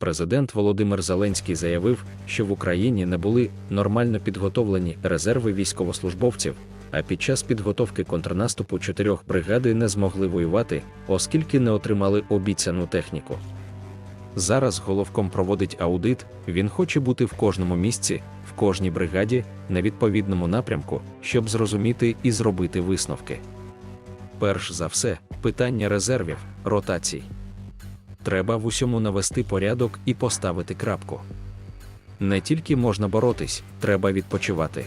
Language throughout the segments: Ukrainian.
Президент Володимир Зеленський заявив, що в Україні не були нормально підготовлені резерви військовослужбовців, а під час підготовки контрнаступу чотирьох бригади не змогли воювати, оскільки не отримали обіцяну техніку. Зараз головком проводить аудит, він хоче бути в кожному місці, в кожній бригаді, на відповідному напрямку, щоб зрозуміти і зробити висновки. Перш за все, питання резервів, ротацій. Треба в усьому навести порядок і поставити крапку. Не тільки можна боротись, треба відпочивати.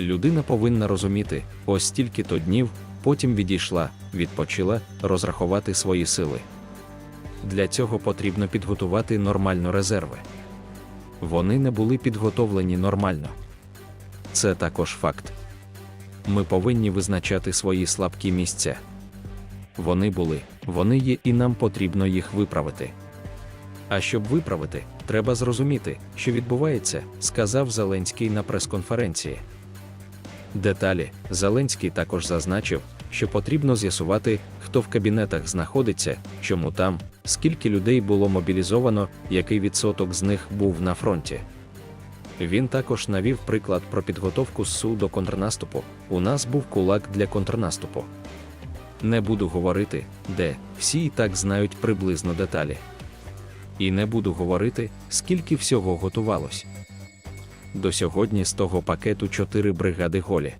Людина повинна розуміти, ось стільки то днів, потім відійшла, відпочила, розрахувати свої сили. Для цього потрібно підготувати нормально резерви. Вони не були підготовлені нормально. Це також факт. Ми повинні визначати свої слабкі місця. Вони були, вони є, і нам потрібно їх виправити. А щоб виправити, треба зрозуміти, що відбувається, сказав Зеленський на прес-конференції. Деталі Зеленський також зазначив, що потрібно з'ясувати, хто в кабінетах знаходиться, чому там, скільки людей було мобілізовано, який відсоток з них був на фронті. Він також навів приклад про підготовку СУ до контрнаступу. У нас був кулак для контрнаступу. Не буду говорити, де всі і так знають приблизно деталі. І не буду говорити, скільки всього готувалось. До сьогодні з того пакету чотири бригади голі.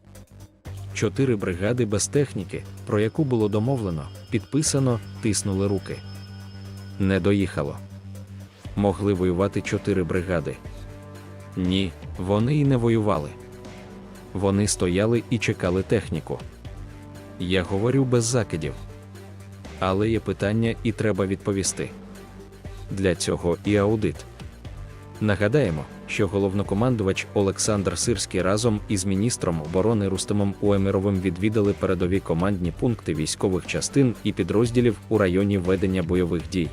Чотири бригади без техніки, про яку було домовлено, підписано, тиснули руки. Не доїхало. Могли воювати чотири бригади. Ні, вони і не воювали. Вони стояли і чекали техніку. Я говорю без закидів. Але є питання і треба відповісти. Для цього і аудит. Нагадаємо, що головнокомандувач Олександр Сирський разом із міністром оборони Рустемом Уеміровим відвідали передові командні пункти військових частин і підрозділів у районі ведення бойових дій.